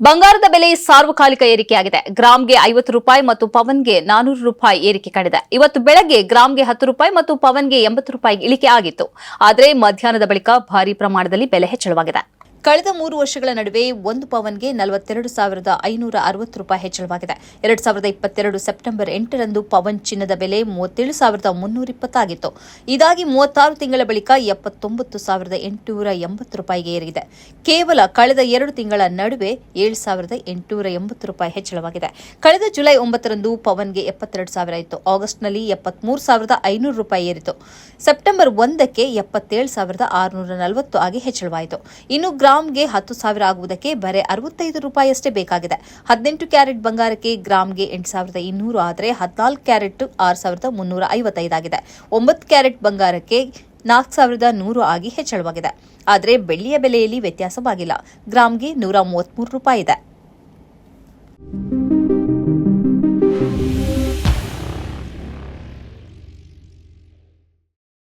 ಬಂಗಾರದ ಬೆಲೆ ಸಾರ್ವಕಾಲಿಕ ಏರಿಕೆಯಾಗಿದೆ ಗ್ರಾಮ್ಗೆ ಐವತ್ತು ರೂಪಾಯಿ ಮತ್ತು ಪವನ್ಗೆ ನಾನೂರು ರೂಪಾಯಿ ಏರಿಕೆ ಕಂಡಿದೆ. ಇವತ್ತು ಬೆಳಗ್ಗೆ ಗ್ರಾಮ್ಗೆ ಹತ್ತು ರೂಪಾಯಿ ಮತ್ತು ಪವನ್ಗೆ ಎಂಬತ್ತು ರೂಪಾಯಿ ಇಳಿಕೆ ಆಗಿತ್ತು. ಆದರೆ ಮಧ್ಯಾಹ್ನದ ಬಳಿಕ ಭಾರಿ ಪ್ರಮಾಣದಲ್ಲಿ ಬೆಲೆ ಹೆಚ್ಚಳವಾಗಿದೆ. ಕಳೆದ ಮೂರು ವರ್ಷಗಳ ನಡುವೆ ಒಂದು ಪವನ್ಗೆ ನಲವತ್ತೆರಡು ಸಾವಿರದ ಐನೂರ ಅರವತ್ತು ರೂಪಾಯಿ ಹೆಚ್ಚಳವಾಗಿದೆ. ಎರಡ್ ಸಾವಿರದ ಇಪ್ಪತ್ತೆರಡು ಸೆಪ್ಟೆಂಬರ್ ಎಂಟರಂದು ಪವನ್ ಚಿನ್ನದ ಬೆಲೆ ಮೂವತ್ತೇಳು ಸಾವಿರದ ಮುನ್ನೂರ ಇಪ್ಪತ್ತಾಗಿತ್ತು. ಇದಾಗಿ ಮೂವತ್ತಾರು ತಿಂಗಳ ಬಳಿಕ ಎಪ್ಪತ್ತೊಂಬತ್ತು ಸಾವಿರದ ಎಂಟುನೂರ ಎಂಬತ್ತು ರೂಪಾಯಿಗೆ ಏರಿದೆ. ಕೇವಲ ಕಳೆದ ಎರಡು ತಿಂಗಳ ನಡುವೆ ಏಳು ಸಾವಿರದ ಎಂಟುನೂರ ಎಂಬತ್ತು ರೂಪಾಯಿ ಹೆಚ್ಚಳವಾಗಿದೆ. ಕಳೆದ ಜುಲೈ ಒಂಬತ್ತರಂದು ಪವನ್ಗೆ ಎಪ್ಪತ್ತೆರಡು ಸಾವಿರ ಇತ್ತು. ಆಗಸ್ಟ್ನಲ್ಲಿ ಎಪ್ಪತ್ಮೂರು ಸಾವಿರದ ಐನೂರು ರೂಪಾಯಿ ಏರಿತು. ಸೆಪ್ಟೆಂಬರ್ ಒಂದಕ್ಕೆ ಎಪ್ಪತ್ತೇಳು ಸಾವಿರದ ಆರುನೂರ ನಲವತ್ತು ಆಗಿ ಹೆಚ್ಚಳವಾಯಿತು. ಇನ್ನು ಗ್ರಾಂಗೆ ಹತ್ತು ಸಾವಿರ ಆಗುವುದಕ್ಕೆ ಬರೆ ಅರವತ್ತೈದು ರೂಪಾಯಿಯಷ್ಟೇ ಬೇಕಾಗಿದೆ. ಹದಿನೆಂಟು ಕ್ಯಾರೆಟ್ ಬಂಗಾರಕ್ಕೆ ಗ್ರಾಮ್ಗೆ ಎಂಟು ಸಾವಿರದ ಇನ್ನೂರು ಆದರೆ ಹದಿನಾಲ್ಕು ಕ್ಯಾರೆಟ್ ಆರು ಸಾವಿರದ ಮುನ್ನೂರ ಐವತ್ತೈದಾಗಿದೆ ಒಂಬತ್ತು ಕ್ಯಾರೆಟ್ ಬಂಗಾರಕ್ಕೆ ನಾಲ್ಕು ಸಾವಿರದ ನೂರು ಆಗಿ ಹೆಚ್ಚಳವಾಗಿದೆ. ಆದರೆ ಬೆಳ್ಳಿಯ ಬೆಲೆಯಲ್ಲಿ ವ್ಯತ್ಯಾಸವಾಗಿಲ್ಲ. ಗ್ರಾಮ್ಗೆ ನೂರ ಮೂವತ್ತ್ಮೂರು ರೂಪಾಯಿ ಇದೆ.